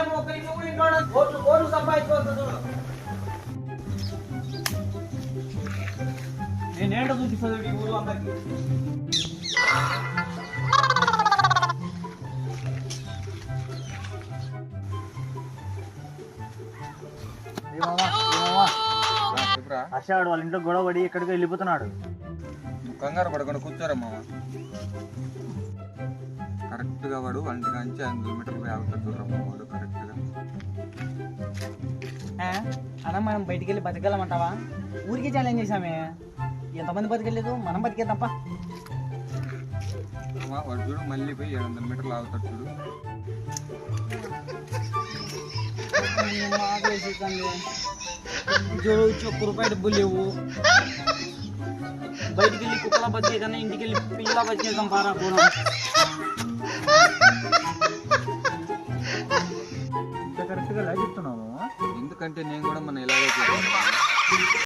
ఏమో ఒక నిమిషం కూడా ఇంట్లో ఉండదు. కోట్లు కోట్లు సంపాదించుకోవచ్చు నేను ఏంటో చూపిస్తుంది ఈ ఊరు అందరికి? హర్షాడు వాళ్ళ ఇంట్లో గొడవ పడి ఎక్కడికి వెళ్ళిపోతున్నాడు. నువ్వు కంగారు పడకుండా కూర్చోరా మామ. కరెక్ట్గా వాడు వంటి నుంచి ఐదు కిలోమీటర్లు యాభై చూడరా మామ వాడు కరెక్ట్గా. అన్న మనం బయటికి వెళ్ళి బతకగలమంటావా ఊరికి ఛాలెంజ్ చేసామే ఎంతమంది బతకలేదు? మనం బతికే తప్ప. వాడు చూడు మళ్ళీ పోయి ఏడు వందల మీటర్లు ఆగుతాడు చూడు. చూడు ఒక్క రూపాయి డబ్బులు లేవు. బయటికి వెళ్ళి కుక్కలా బతికే కన్నా ఇంటికి వెళ్ళి పిల్లలా బతికేద్దాం పారా పోదాం. కరెక్ట్గా లాగిస్తున్నాము. ఎందుకంటే నేను కూడా మన ఇలాగే చేస్తాను